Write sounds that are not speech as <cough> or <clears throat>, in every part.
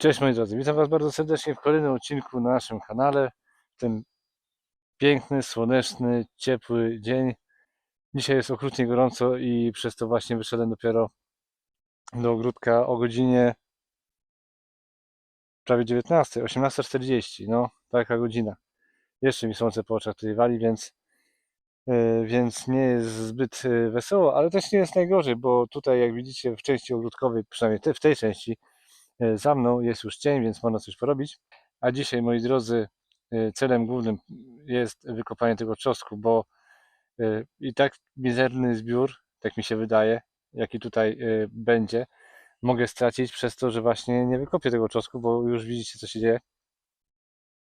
Cześć moi drodzy, witam Was bardzo serdecznie w kolejnym odcinku na naszym kanale. W ten piękny, słoneczny, ciepły dzień. Dzisiaj jest okrutnie gorąco i przez to właśnie wyszedłem dopiero do ogródka o godzinie prawie 19, 18.40. No, taka godzina. Jeszcze mi słońce po oczach tutaj wali, więc, yy, więc nie jest zbyt yy, wesoło, ale też nie jest najgorzej, bo tutaj jak widzicie w części ogródkowej, przynajmniej w tej części, E, Za mną jest już cień, więc można coś porobić. A dzisiaj, moi drodzy, e, celem głównym jest wykopanie tego czosnku, bo e, i tak mizerny zbiór, tak mi się wydaje, jaki tutaj będzie, mogę stracić przez to, że właśnie nie wykopię tego czosnku, bo już widzicie, co się dzieje.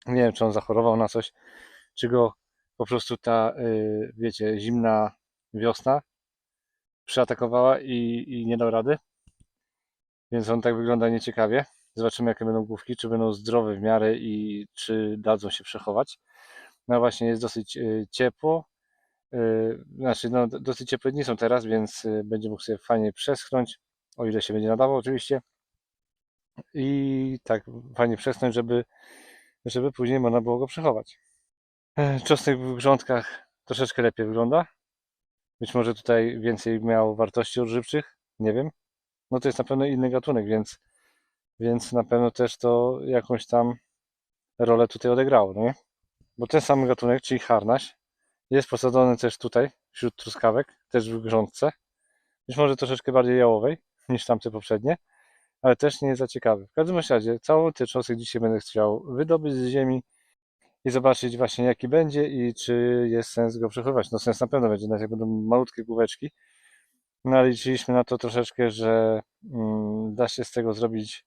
Nie wiem, czy on zachorował na coś, czy go po prostu ta, wiecie, zimna wiosna przeatakowała i, i nie dał rady. Więc on tak wygląda nieciekawie. Zobaczymy, jakie będą główki, czy będą zdrowe w miarę i czy dadzą się przechować. No właśnie, jest dosyć y, ciepło. Y, znaczy, no, dosyć ciepłe dni są teraz, więc y, będzie mógł sobie fajnie przeschnąć, o ile się będzie nadawał oczywiście. I tak fajnie przeschnąć, żeby, żeby później można było go przechować. E, czosnek w grządkach troszeczkę lepiej wygląda. Być może tutaj więcej miał wartości odżywczych, nie wiem no to jest na pewno inny gatunek, więc, więc na pewno też to jakąś tam rolę tutaj odegrało, no nie? Bo ten sam gatunek, czyli harnaś, jest posadzony też tutaj, wśród truskawek, też w grządce. Być może troszeczkę bardziej jałowej niż tamte poprzednie, ale też nie jest za ciekawy. W każdym razie, całą tę czosnek dzisiaj będę chciał wydobyć z ziemi i zobaczyć właśnie jaki będzie i czy jest sens go przechowywać. No sens na pewno będzie, nawet jak będą malutkie główeczki, no, liczyliśmy na to troszeczkę, że mm, da się z tego zrobić,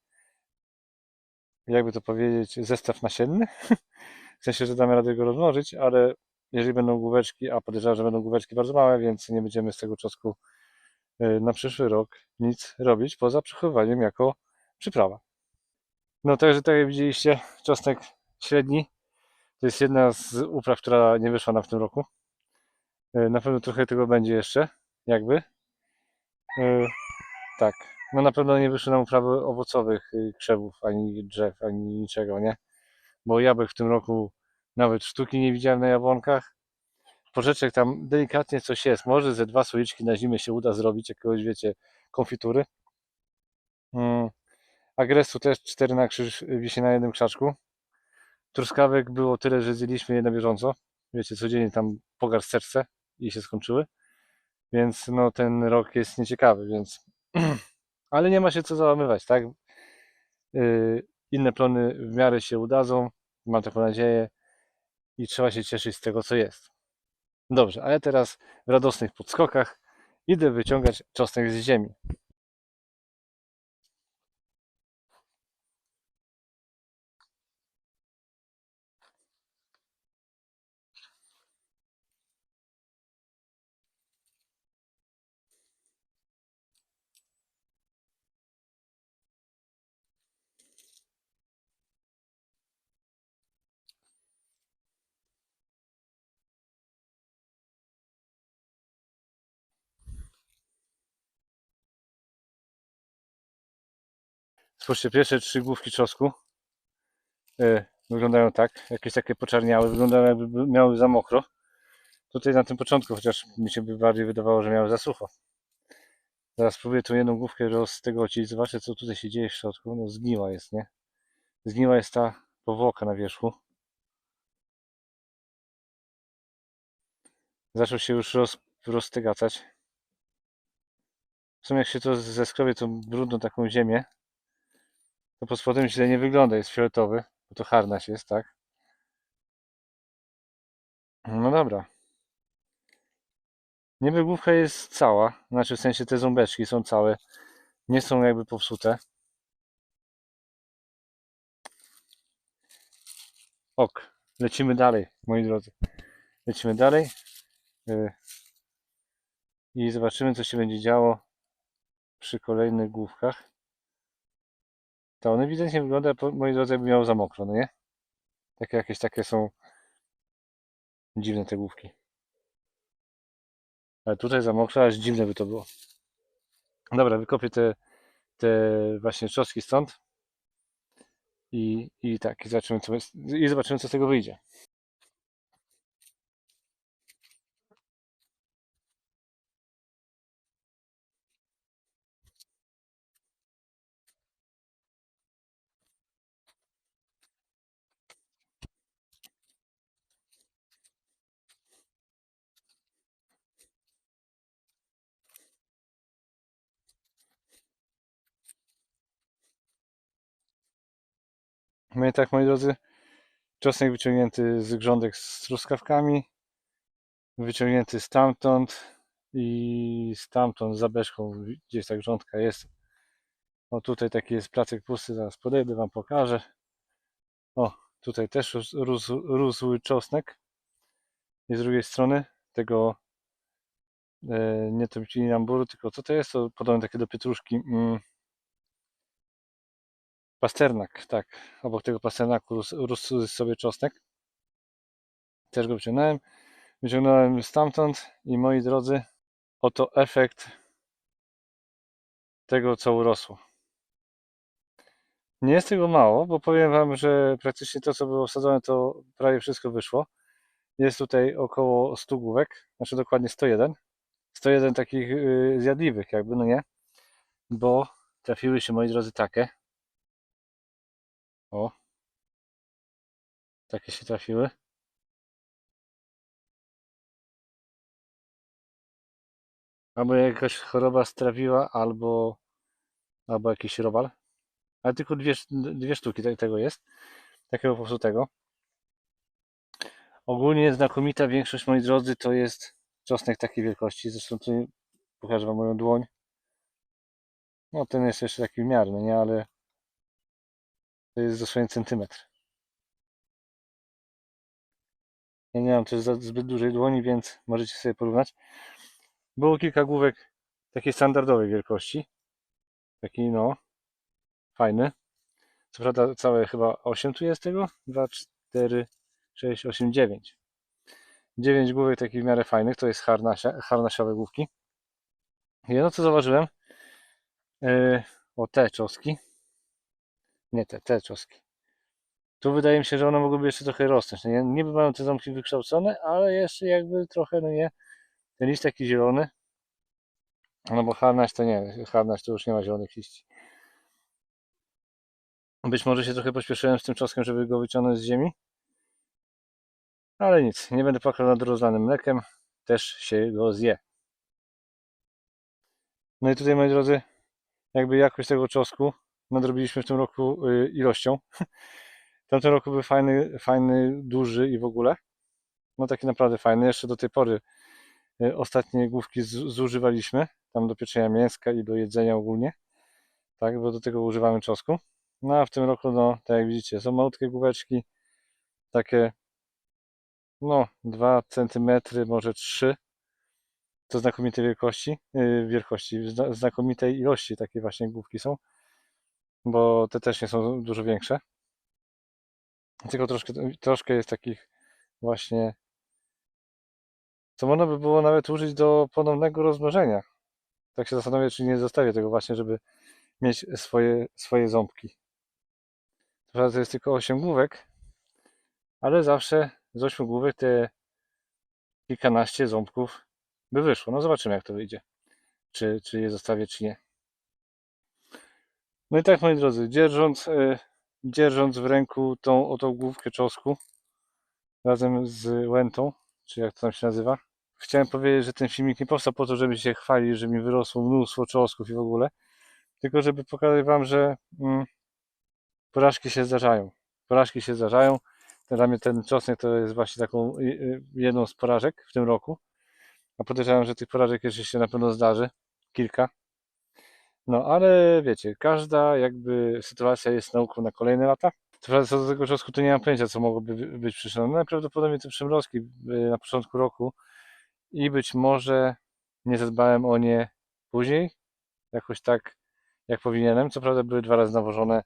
jakby to powiedzieć, zestaw nasienny. W sensie, że damy radę go rozmnożyć, ale jeżeli będą główeczki, a podejrzewam, że będą główeczki bardzo małe, więc nie będziemy z tego czosnku y, na przyszły rok nic robić, poza przechowywaniem jako przyprawa. No także tak jak widzieliście, czosnek średni to jest jedna z upraw, która nie wyszła nam w tym roku. Y, na pewno trochę tego będzie jeszcze, jakby, tak. No na pewno nie wyszły nam uprawy owocowych y, krzewów, ani drzew, ani niczego, nie? Bo jabłek w tym roku nawet sztuki nie widziałem na jabłonkach. Porzeczek tam delikatnie coś jest. Może ze dwa słoiczki na zimę się uda zrobić, jakiegoś, wiecie, konfitury. Mm. Agresu też cztery na krzyż wisi na jednym krzaczku. Truskawek było tyle, że zjedliśmy je na bieżąco. Wiecie, codziennie tam pogar serce i się skończyły. Więc no, ten rok jest nieciekawy, więc. <clears throat> Ale nie ma się co załamywać, tak? Yy, inne plony w miarę się udadzą, mam taką nadzieję i trzeba się cieszyć z tego, co jest. Dobrze, a ja teraz w radosnych podskokach idę wyciągać czosnek z ziemi. Spójrzcie, pierwsze trzy główki czosnku yy, wyglądają tak, jakieś takie poczarniałe, wyglądają jakby miały za mokro. Tutaj na tym początku, chociaż mi się by bardziej wydawało, że miały za sucho. Zaraz spróbuję tą jedną główkę roztegocić, zobaczę co tutaj się dzieje w środku. No zgniła jest, nie? Zgniła jest ta powłoka na wierzchu. Zaczął się już roz, roztygacać. W sumie jak się to zeskrobie tą brudną taką ziemię, to pod spodem źle nie wygląda, jest fioletowy, bo to harnaś jest, tak? No dobra. Niby główka jest cała, znaczy w sensie te ząbeczki są całe, nie są jakby popsute. Ok, lecimy dalej, moi drodzy. Lecimy dalej yy, i zobaczymy, co się będzie działo przy kolejnych główkach. To on ewidentnie wygląda, moi drodzy, jakby miał za mokro, no nie? Takie jakieś takie są dziwne te główki. Ale tutaj za mokro, aż dziwne by to było. Dobra, wykopię te, te właśnie czosnki stąd. i, i tak, i zobaczymy, co, i zobaczymy, co z tego wyjdzie. No i tak, moi drodzy, czosnek wyciągnięty z grządek z truskawkami, wyciągnięty stamtąd i stamtąd za beczką, gdzieś ta grządka jest. O, tutaj taki jest placek pusty, zaraz podejdę, Wam pokażę. O, tutaj też rósł, rósł, czosnek. I z drugiej strony tego e, nie to amburu, tylko co to jest? To podobne takie do pietruszki. Mm, pasternak, tak. Obok tego pasternaku rósł, sobie czosnek. Też go wyciągnąłem. Wyciągnąłem stamtąd i moi drodzy, oto efekt tego, co urosło. Nie jest tego mało, bo powiem Wam, że praktycznie to, co było wsadzone, to prawie wszystko wyszło. Jest tutaj około 100 główek, znaczy dokładnie 101. 101 takich yy, zjadliwych, jakby, no nie? Bo trafiły się, moi drodzy, takie. O. Takie się trafiły. Albo jakaś choroba strawiła, albo, albo jakiś robal. Ale tylko dwie, dwie sztuki te- tego jest. Takiego po prostu tego. Ogólnie znakomita większość, moi drodzy, to jest czosnek takiej wielkości. Zresztą tu pokażę Wam moją dłoń. No ten jest jeszcze taki w miarę, no nie, ale to jest dosłownie centymetr. Ja nie mam też zbyt dużej dłoni, więc możecie sobie porównać. Było kilka główek takiej standardowej wielkości. Taki no, fajny. Co prawda całe chyba 8 tu jest tego. 2, 4, 6, 8, 9. 9 główek takich w miarę fajnych, to jest harnasia, harnasiowe główki. Jedno co zauważyłem, yy, o te czoski, nie te, te czoski. Tu wydaje mi się, że one mogłyby jeszcze trochę rosnąć. No nie, niby mają te ząbki wykształcone, ale jeszcze jakby trochę, no nie, ten list taki zielony. No bo harnaś to nie, harnaś to już nie ma zielonych liści. Być może się trochę pośpieszyłem z tym czosnkiem, żeby go wyciągnąć z ziemi. Ale nic, nie będę płakał nad rozlanym mlekiem, też się go zje. No i tutaj, moi drodzy, jakby jakość tego czosnku nadrobiliśmy w tym roku y, ilością. <laughs> W tamtym roku był fajny, fajny, duży i w ogóle. No taki naprawdę fajny. Jeszcze do tej pory y, ostatnie główki zużywaliśmy, tam do pieczenia mięska i do jedzenia ogólnie. Tak, bo do tego używamy czosnku. No a w tym roku, no tak jak widzicie, są malutkie główeczki, takie no 2 cm, może 3 to znakomitej wielkości, yy, wielkości, zna, znakomitej ilości takie właśnie główki są, bo te też nie są dużo większe. Tylko troszkę, troszkę jest takich właśnie, co można by było nawet użyć do ponownego rozmnożenia. Tak się zastanawiam, czy nie zostawię tego właśnie, żeby mieć swoje, swoje ząbki. To jest tylko 8 główek, ale zawsze z 8 główek te kilkanaście ząbków by wyszło. No zobaczymy, jak to wyjdzie. Czy, czy je zostawię, czy nie. No i tak, moi drodzy, dzierżąc, e, dzierżąc w ręku tą oto główkę czosku razem z łętą, czy jak to tam się nazywa, chciałem powiedzieć, że ten filmik nie powstał po to, żeby się chwalić, że mi wyrosło mnóstwo czosków i w ogóle, tylko żeby pokazać Wam, że mm, porażki się zdarzają. Porażki się zdarzają. Dla mnie ten czosnek to jest właśnie taką y, y, jedną z porażek w tym roku. A podejrzewam, że tych porażek jeszcze się na pewno zdarzy. Kilka. No ale wiecie, każda jakby sytuacja jest nauką na kolejne lata. Co do tego czosnku to nie mam pojęcia, co mogłoby być przyczyną. No najprawdopodobniej te przymrozki y, na początku roku i być może nie zadbałem o nie później, jakoś tak jak powinienem. Co prawda były dwa razy nawożone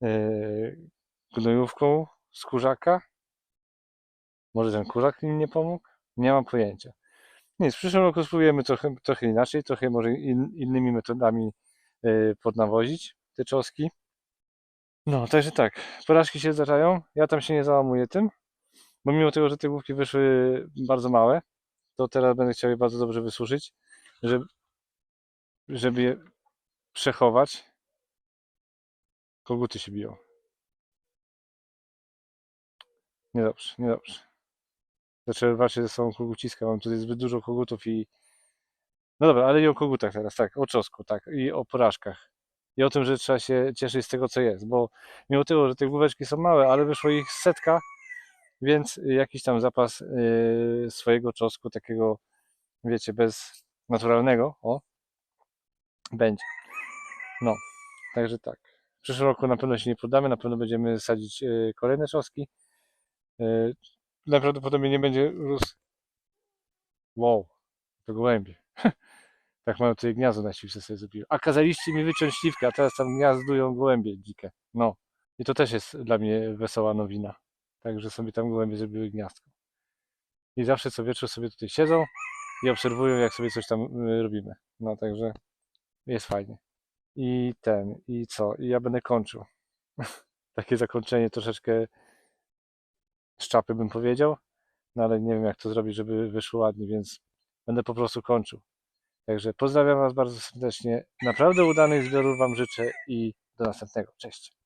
yy, gnojówką z kurzaka. Może ten kurzak im nie pomógł? Nie mam pojęcia. Nic, w przyszłym roku spróbujemy trochę, trochę inaczej, trochę może in, innymi metodami yy, podnawozić te czoski. No, także tak, porażki się zdarzają, ja tam się nie załamuję tym, bo mimo tego, że te główki wyszły bardzo małe, to teraz będę chciał je bardzo dobrze wysuszyć, żeby, żeby je przechować. Koguty się biją. Niedobrze, niedobrze. Zaczęły walczyć ze sobą koguciska, mam tutaj zbyt dużo kogutów i... No dobra, ale i o kogutach teraz, tak, o czosku, tak, i o porażkach. I o tym, że trzeba się cieszyć z tego, co jest, bo mimo tego, że te główeczki są małe, ale wyszło ich setka, więc jakiś tam zapas yy, swojego czosku, takiego, wiecie, bez naturalnego, o, będzie. No, także tak. W przyszłym roku na pewno się nie poddamy, na pewno będziemy sadzić yy, kolejne czoski. Najprawdopodobniej nie będzie rósł. Wow, to gołębie. <laughs> tak mają tutaj gniazdo na śliwce sobie zrobiły. A kazaliście mi wyciąć śliwkę, a teraz tam gniazdują gołębie dzikie. No. I to też jest dla mnie wesoła nowina. Także sobie tam gołębie zrobiły gniazdko. I zawsze co wieczór sobie tutaj siedzą i obserwują, jak sobie coś tam y, robimy. No także jest fajnie. I ten, i co? I ja będę kończył. <laughs> Takie zakończenie troszeczkę z czapy bym powiedział, no ale nie wiem jak to zrobić, żeby wyszło ładnie, więc będę po prostu kończył. Także pozdrawiam Was bardzo serdecznie. Naprawdę udanych zbiorów Wam życzę i do następnego. Cześć.